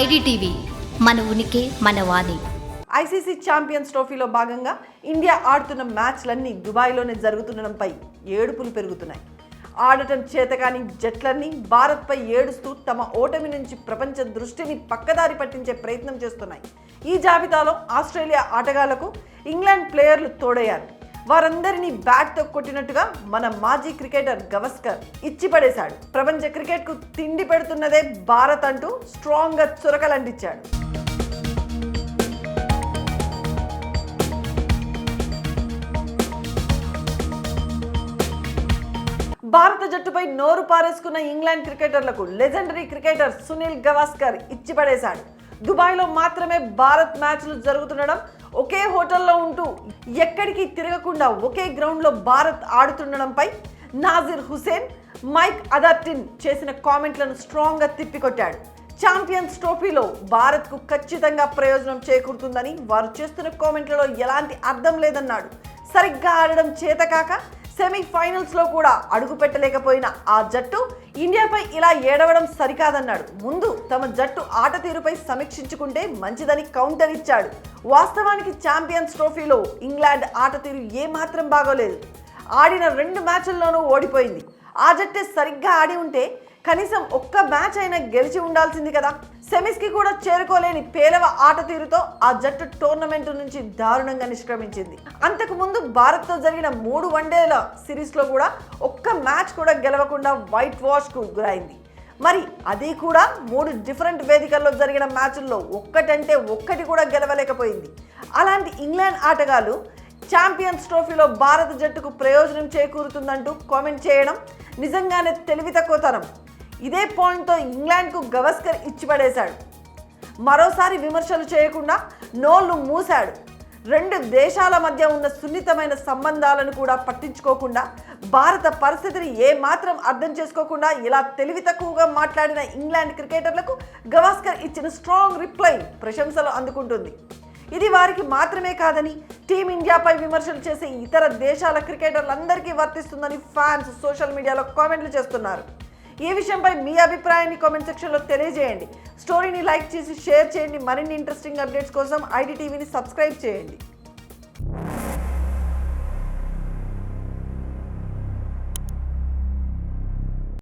IDTV మన ఉనికి మన వాణి. ఐసీసీ ఛాంపియన్స్ ట్రోఫీలో భాగంగా ఇండియా ఆడుతున్న మ్యాచ్లన్నీ దుబాయ్లోనే జరుగుతుండడంపై ఏడుపులు పెరుగుతున్నాయి. ఆడటం చేతకాని జట్లన్నీ భారత్పై ఏడుస్తూ తమ ఓటమి నుంచి ప్రపంచ దృష్టిని పక్కదారి పట్టించే ప్రయత్నం చేస్తున్నాయి. ఈ జాబితాలో ఆస్ట్రేలియా ఆటగాళ్ళకు ఇంగ్లాండ్ ప్లేయర్లు తోడయ్యారు. వారందరినీ బ్యాట్తో కొట్టినట్టుగా మన మాజీ క్రికెటర్ గవస్కర్ ఇచ్చిపడేశాడు. ప్రపంచ క్రికెట్కు తిండి పెడుతున్నదే భారత్ అంటూ స్ట్రాంగ్గా చురకలంటించాడు. భారత జట్టుపై నోరు పారేసుకున్న ఇంగ్లాండ్ క్రికెటర్లకు లెజెండరీ క్రికెటర్ సునీల్ గవాస్కర్ ఇచ్చిపడేశాడు. దుబాయ్లో మాత్రమే భారత్ మ్యాచ్లు జరుగుతుండడం ఒకే హోటల్లో ఉంటూ ఎక్కడికి తిరగకుండా ఒకే గ్రౌండ్లో భారత్ ఆడుతుండడంపై నాజిర్ హుసేన్ మైక్ అదాప్టిన్ చేసిన కామెంట్లను స్ట్రాంగ్గా తిప్పికొట్టాడు. ఛాంపియన్స్ ట్రోఫీలో భారత్కు ఖచ్చితంగా ప్రయోజనం చేకూరుతుందని వారు చేస్తున్న కామెంట్లలో ఎలాంటి అర్థం లేదన్నాడు. సరిగ్గా ఆడడం చేతకాక సెమీఫైనల్స్లో కూడా అడుగు పెట్టలేకపోయిన ఆ జట్టు ఇండియాపై ఇలా ఏడవడం సరికాదన్నాడు. ముందు తమ జట్టు ఆట తీరుపై సమీక్షించుకుంటే మంచిదని కౌంటర్ ఇచ్చాడు. వాస్తవానికి ఛాంపియన్స్ ట్రోఫీలో ఇంగ్లాండ్ ఆట తీరు ఏమాత్రం బాగోలేదు. ఆడిన రెండు మ్యాచ్ల్లోనూ ఓడిపోయింది. ఆ జట్టే సరిగ్గా ఆడి ఉంటే కనీసం ఒక్క మ్యాచ్ అయినా గెలిచి ఉండాల్సింది కదా. సెమీస్కి కూడా చేరుకోలేని పేలవ ఆట తీరుతో ఆ జట్టు టోర్నమెంట్ నుంచి దారుణంగా నిష్క్రమించింది. అంతకు ముందు భారత్తో జరిగిన మూడు వన్డేల సిరీస్లో కూడా ఒక్క మ్యాచ్ కూడా గెలవకుండా వైట్ వాష్కు గురైంది. మరి అది కూడా మూడు డిఫరెంట్ వేదికల్లో జరిగిన మ్యాచ్ల్లో ఒక్కటంటే ఒక్కటి కూడా గెలవలేకపోయింది. అలాంటి ఇంగ్లాండ్ ఆటగాళ్ళు ఛాంపియన్స్ ట్రోఫీలో భారత జట్టుకు ప్రయోజనం చేకూరుతుందంటూ కామెంట్ చేయడం నిజంగానే తెలివి తక్కువతనం ఇదే పాయింట్తో ఇంగ్లాండ్కు గవస్కర్ ఇచ్చిపడేశాడు. మరోసారి విమర్శలు చేయకుండా నోళ్ళు మూశాడు. రెండు దేశాల మధ్య ఉన్న సున్నితమైన సంబంధాలను కూడా పట్టించుకోకుండా భారత పరిస్థితిని ఏమాత్రం అర్థం చేసుకోకుండా ఇలా తెలివి తక్కువగా మాట్లాడిన ఇంగ్లాండ్ క్రికెటర్లకు గవాస్కర్ ఇచ్చిన స్ట్రాంగ్ రిప్లై ప్రశంసలు అందుకుంటుంది. ఇది వారికి మాత్రమే కాదని టీమిండియాపై విమర్శలు చేసే ఇతర దేశాల క్రికెటర్లందరికీ వర్తిస్తుందని ఫ్యాన్స్ సోషల్ మీడియాలో కామెంట్లు చేస్తున్నారు. ఈ విషయంపై మీ అభిప్రాయాన్ని కామెంట్ సెక్షన్లో తెలియజేయండి. స్టోరీని లైక్ చేసి షేర్ చేయండి. మరిన్ని ఇంట్రెస్టింగ్ అప్డేట్స్ కోసం ఐడి టీవీని సబ్స్క్రైబ్ చేయండి.